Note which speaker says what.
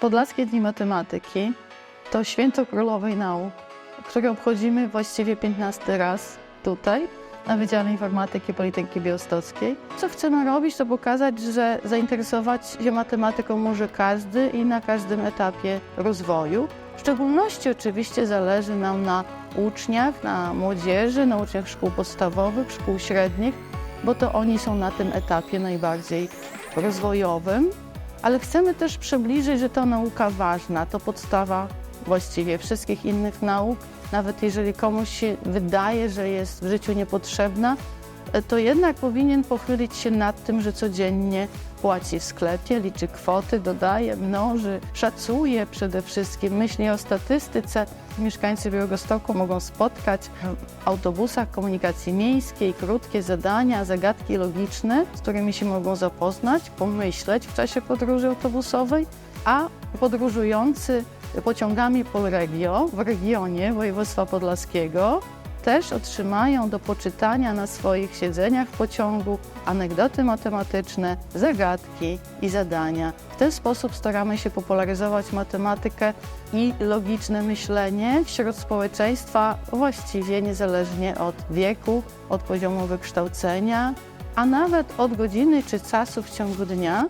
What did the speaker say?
Speaker 1: Podlaskie Dni Matematyki to święto królowej nauk, które obchodzimy właściwie 15 raz tutaj na Wydziale Informatyki i Polityki Białostockiej. Co chcemy robić, to pokazać, że zainteresować się matematyką może każdy i na każdym etapie rozwoju. W szczególności oczywiście zależy nam na uczniach, na młodzieży, na uczniach szkół podstawowych, szkół średnich, bo to oni są na tym etapie najbardziej rozwojowym ale chcemy też przybliżyć, że to nauka ważna, to podstawa właściwie wszystkich innych nauk. Nawet jeżeli komuś się wydaje, że jest w życiu niepotrzebna, to jednak powinien pochylić się nad tym, że codziennie płaci w sklepie, liczy kwoty, dodaje, mnoży, szacuje przede wszystkim, myśli o statystyce. Mieszkańcy Białegostoku mogą spotkać w autobusach komunikacji miejskiej krótkie zadania, zagadki logiczne, z którymi się mogą zapoznać, pomyśleć w czasie podróży autobusowej, a podróżujący pociągami Polregio w regionie województwa podlaskiego też otrzymają do poczytania na swoich siedzeniach w pociągu anegdoty matematyczne, zagadki i zadania. W ten sposób staramy się popularyzować matematykę i logiczne myślenie wśród społeczeństwa właściwie niezależnie od wieku, od poziomu wykształcenia, a nawet od godziny czy czasu w ciągu dnia.